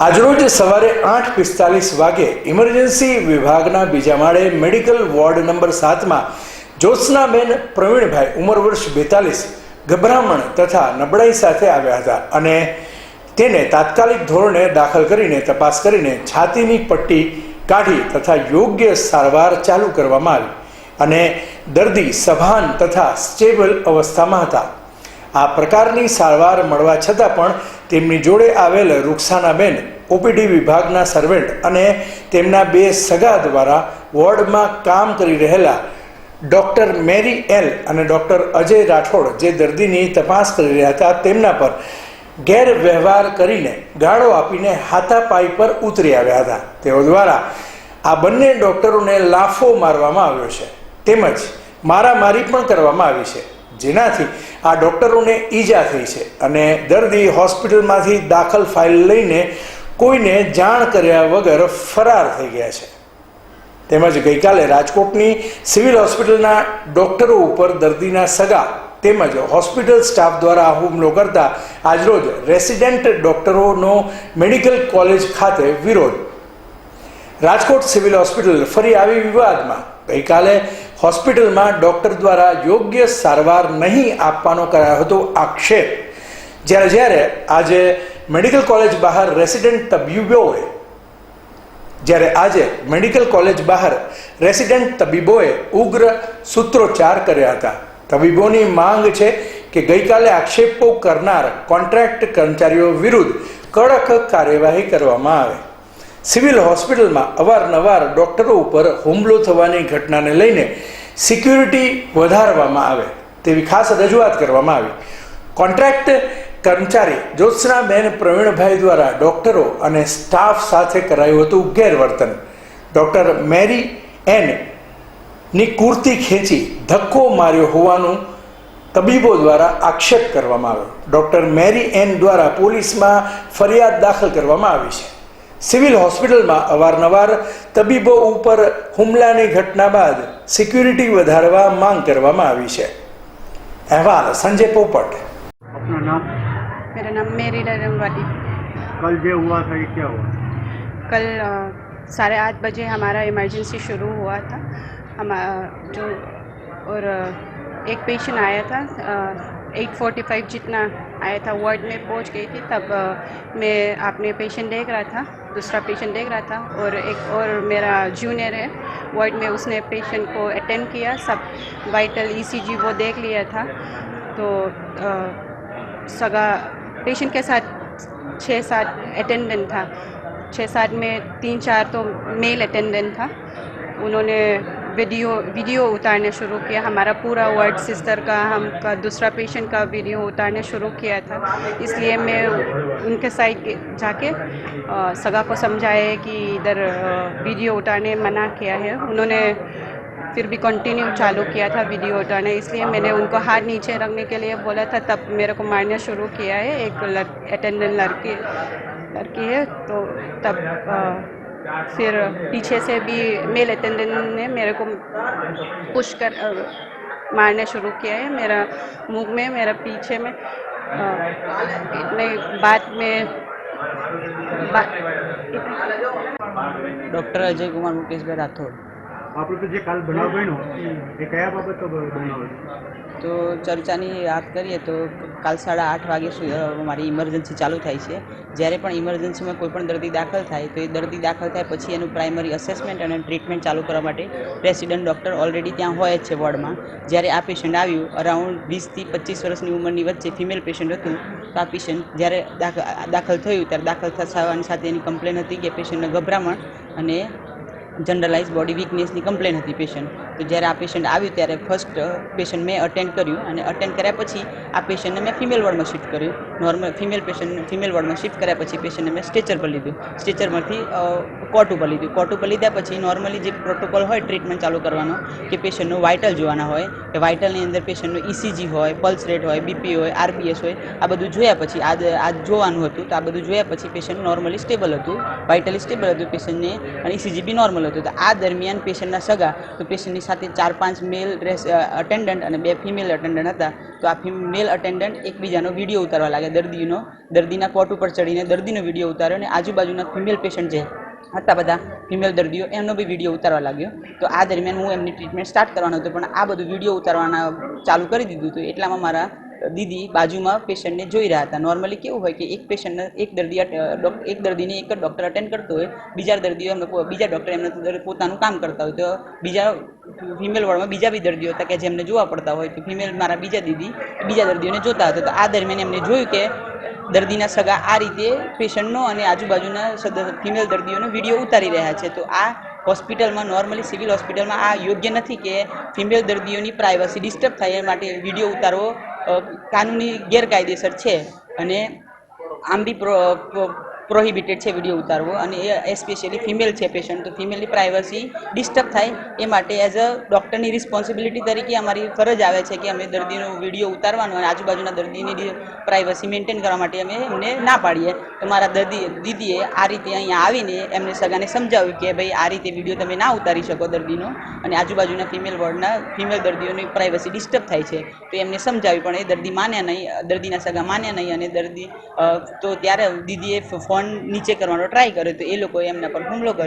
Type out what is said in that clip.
આજરોજ સવારે આઠ પિસ્તાલીસ વાગે ઇમરજન્સી વિભાગના બીજા માળે મેડિકલ વોર્ડ નંબર સાતમાં જ્યોત્સનાબેન પ્રવીણભાઈ ઉંમર વર્ષ બેતાલીસ ગભરામણ તથા નબળાઈ સાથે આવ્યા હતા અને તેને તાત્કાલિક ધોરણે દાખલ કરીને તપાસ કરીને છાતીની પટ્ટી કાઢી તથા યોગ્ય સારવાર ચાલુ કરવામાં આવી અને દર્દી સભાન તથા સ્ટેબલ અવસ્થામાં હતા. આ પ્રકારની સારવાર મળવા છતાં પણ તેમની જોડે આવેલ રૂક્ષાનાબેન ઓપીડી વિભાગના સર્વેન્ટ અને તેમના બે સગા દ્વારા વોર્ડમાં કામ કરી રહેલા ડૉક્ટર મેરી એલ અને ડૉક્ટર અજય રાઠોડ જે દર્દીની તપાસ કરી રહ્યા હતા, તેમના પર ગેરવ્યવહાર કરીને ગાળો આપીને હાથાપાઈ પર ઉતરી આવ્યા હતા. તેઓ દ્વારા આ બંને ડૉક્ટરોને લાફો મારવામાં આવ્યો છે. તેમજ મારામારી પણ કરવામાં આવી છે. જેનાથી આ ડૉક્ટરોને ઈજા થઈ છે. અને દર્દી હોસ્પિટલમાંથી દાખલ ફાઇલ લઈને કોઈને જાણ કર્યા વગર ફરાર થઈ ગયા છે. તેમજ ગઈકાલે રાજકોટની સિવિલ હોસ્પિટલના ડૉક્ટરો ઉપર દર્દીના સગા તેમજ હોસ્પિટલ સ્ટાફ દ્વારા હુમલો કરતા આજરોજ રેસિડેન્ટ ડૉક્ટરોનો મેડિકલ કોલેજ ખાતે વિરોધ. રાજકોટ સિવિલ હોસ્પિટલ ફરી આવી વિવાદમાં ગઈકાલે હોસ્પિટલમાં ડૉક્ટર દ્વારા યોગ્ય સારવાર નહીં આપવાનો કરાયો હતો આક્ષેપ. જ્યારે જ્યારે આજે મેડિકલ કોલેજ બહાર રેસિડેન્ટ તબીબોએ, જ્યારે આજે મેડિકલ કોલેજ બહાર રેસિડેન્ટ તબીબોએ ઉગ્ર સૂત્રોચ્ચાર કર્યા હતા. તબીબોની માંગ છે કે ગઈકાલે આક્ષેપો કરનાર કોન્ટ્રાક્ટ કર્મચારીઓ વિરુદ્ધ કડક કાર્યવાહી કરવામાં આવે. સિવિલ હોસ્પિટલમાં અવારનવાર ડૉક્ટરો ઉપર હુમલો થવાની ઘટનાને લઈને સિક્યુરિટી વધારવામાં આવે તેવી ખાસ રજૂઆત કરવામાં આવી. કોન્ટ્રાક્ટ કર્મચારી જ્યોત્સનાબેન પ્રવીણભાઈ દ્વારા ડૉક્ટરો અને સ્ટાફ સાથે કરાયું હતું ગેરવર્તન. ડૉક્ટર મેરી એનની કુર્તી ખેંચી ધક્કો માર્યો હોવાનું તબીબો દ્વારા આક્ષેપ કરવામાં આવ્યો. ડૉક્ટર મેરી એન દ્વારા પોલીસમાં ફરિયાદ દાખલ કરવામાં આવી છે. સિવિલ હોસ્પિટલમાં અવારનવાર તબીબો ઉપર હુમલાની ઘટના બાદ સિક્યુરિટી વધારવા માંગ કરવામાં આવી છે. અહેવાલ સંજય પોપટ. આપનું નામ? मेरा नाम मेरी रंगवाली कल जो हुआ था ये क्या हुआ कल अ, साढ़े आठ बजे हमारा इमरजेंसी शुरू हुआ था हम अ, जो 845 जितना आया था वार्ड में पहुँच गई थी तब मैं आपने पेशेंट देख रहा था दूसरा पेशेंट देख रहा था और एक और मेरा जूनियर है वार्ड में उसने पेशेंट को अटेंड किया सब वाइटल ईसीजी वो देख लिया था। तो आ, सगा पेशेंट के साथ छः सात अटेंडेंट था छः सात में तीन चार तो मेल अटेंडेंट था उन्होंने वीडियो वीडियो उतारना शुरू किया। हमारा पूरा वर्ड सिस्टर का हम का दूसरा पेशेंट का वीडियो उतारना शुरू किया था। इसलिए मैं उनके साइड जाके सगा को समझाया कि इधर वीडियो उतारने मना किया है। उन्होंने फिर भी कंटिन्यू चालू किया था वीडियो उठाना इसलिए मैंने उनको हाथ नीचे रखने के लिए बोला था। तब मेरे को मारना शुरू किया है। एक लड़ अटेंडेंट लड़की लड़की है। तो तब अ, फिर पीछे से भी मेल अटेंडेंट ने मेरे को पुश कर मारने शुरू किया है मेरा मुँह में, मेरा पीछे में। इतने बात में डॉक्टर अजय कुमार मुकेश भाई राठौड़ આપણે તો જે કાલ બનાવ બન્યો, એ કયા બાબતો બનાવ તો ચર્ચાની વાત કરીએ તો કાલ સાડા આઠ વાગે સુધી મારી ઇમરજન્સી ચાલુ થાય છે. જ્યારે પણ ઇમરજન્સીમાં કોઈ પણ દર્દી દાખલ થાય, તો એ દર્દી દાખલ થાય પછી એનું પ્રાઇમરી અસેસમેન્ટ અને ટ્રીટમેન્ટ ચાલુ કરવા માટે પ્રેસિડન્ટ ડૉક્ટર ઓલરેડી ત્યાં હોય જ છે વોર્ડમાં. જ્યારે આ પેશન્ટ આવ્યું અરાઉન્ડ વીસથી પચીસ વર્ષની ઉંમરની વચ્ચે ફિમેલ પેશન્ટ હતું, તો આ પેશન્ટ જ્યારે દાખલ દાખલ થયું, ત્યારે દાખલ થવાની સાથે એની કમ્પ્લેન હતી કે પેશન્ટને ગભરામણ અને જનરલાઇઝ બોડી વીકનેસની કમ્પ્લેન હતી પેશન્ટ તો જ્યારે આ પેશન્ટ આવ્યું ત્યારે ફર્સ્ટ પેશન્ટ મેં અટેન્ડ કર્યું અને અટેન્ડ કર્યા પછી આ પેશન્ટને મેં ફિમેલ વોર્ડમાં શિફ્ટ કર્યું. નોર્મલ ફિમેલ પેશન્ટ ફિમેલ વોર્ડમાં શિફ્ટ કર્યા પછી પેશન્ટને મેં સ્ટ્રેચર પર લીધું. સ્ટ્રેચરમાંથી કોટ ઉપર લીધું. કોટ ઉપર લીધા પછી નોર્મલી જે પ્રોટોકોલ હોય ટ્રીટમેન્ટ ચાલુ કરવાનો, કે પેશન્ટનું વાઇટલ જોવાના હોય, કે વાઇટલની અંદર પેશન્ટનું ઇસીજી હોય પલ્સ રેટ હોય બીપી હોય આરપીએસ હોય, આ બધું જોયા પછી, આ આ જોવાનું હતું, તો આ બધું જોયા પછી પેશન્ટ નોર્મલી સ્ટેબલ હતું વાઇટલી સ્ટેબલ હતું પેશન્ટને અને ઇસીજી બી નોર્મલ નોર્મલ હતું તો આ દરમિયાન પેશન્ટના સગા, તો પેશન્ટની સાથે ચાર પાંચ મેલ રેસ અટેન્ડન્ટ અને બે ફિમેલ અટેન્ડન્ટ હતા. તો આ ફિમેલ અટેન્ડન્ટ એકબીજાનો વીડિયો ઉતારવા લાગ્યા દર્દીનો, દર્દીના કોટ ઉપર ચડીને દર્દીનો વીડિયો ઉતાર્યો અને આજુબાજુના ફિમેલ પેશન્ટ જે હતા બધા ફિમેલ દર્દીઓ, એમનો બી વીડિયો ઉતારવા લાગ્યો. તો આ દરમિયાન હું એમની ટ્રીટમેન્ટ સ્ટાર્ટ કરવાનો હતો, પણ આ બધું વીડિયો ઉતારવાના ચાલુ કરી દીધું હતું. એટલામાં મારા દીદી બાજુમાં પેશન્ટને જોઈ રહ્યા હતા. નોર્મલી કેવું હોય કે એક પેશન્ટને એક દર્દી એક દર્દીને એક જ ડૉક્ટર અટેન્ડ કરતો હોય, બીજા દર્દીઓ એમને બીજા ડૉક્ટર એમને પોતાનું કામ કરતા હોય. તો બીજા ફિમેલ વોર્ડમાં બીજા બી દર્દીઓ હતા કે જેમને જોવા પડતા હોય. તો ફિમેલ મારા બીજા દીદી, બીજા દર્દીઓને જોતા હતા. તો આ દરમિયાન એમને જોયું કે દર્દીના સગા આ રીતે પેશન્ટનો અને આજુબાજુના ફિમેલ દર્દીઓનો વીડિયો ઉતારી રહ્યા છે. તો આ હોસ્પિટલમાં નોર્મલી સિવિલ હોસ્પિટલમાં આ યોગ્ય નથી કે ફિમેલ દર્દીઓની પ્રાઇવસી ડિસ્ટર્બ થાય એ માટે વીડિયો ઉતારવો કાનૂની ગેરકાયદેસર છે અને આમ બી પ્રોહિબિટેડ છે વીડિયો ઉતારવો. અને એ એસ્પેશિયલી ફિમેલ છે પેશન્ટ તો ફિમેલની પ્રાઇવસી ડિસ્ટર્બ થાય એ માટે એઝ અ ડૉક્ટરની રિસ્પોન્સિબિલિટી તરીકે અમારી ફરજ આવે છે કે અમે દર્દીનો વીડિયો ઉતારવાનો અને આજુબાજુના દર્દીની પ્રાઇવસી મેન્ટેન કરવા માટે અમે એમને ના પાડીએ. તો મારા દર્દી, દીદીએ આ રીતે અહીંયા આવીને એમને સગાને સમજાવ્યું કે ભાઈ આ રીતે વીડિયો તમે ના ઉતારી શકો દર્દીનો. અને આજુબાજુના ફિમેલ વોર્ડના ફિમેલ દર્દીઓની પ્રાઇવસી ડિસ્ટર્બ થાય છે. તો એમને સમજાવ્યું પણ એ દર્દી માન્યા નહીં, દર્દીના સગા માન્યા નહીં અને દર્દી તો ત્યારે દીદીએ ફોન નીચે કરવાનો ટ્રાય કર્યો તો એ લોકોએ એમના પર હુમલો કર્યો.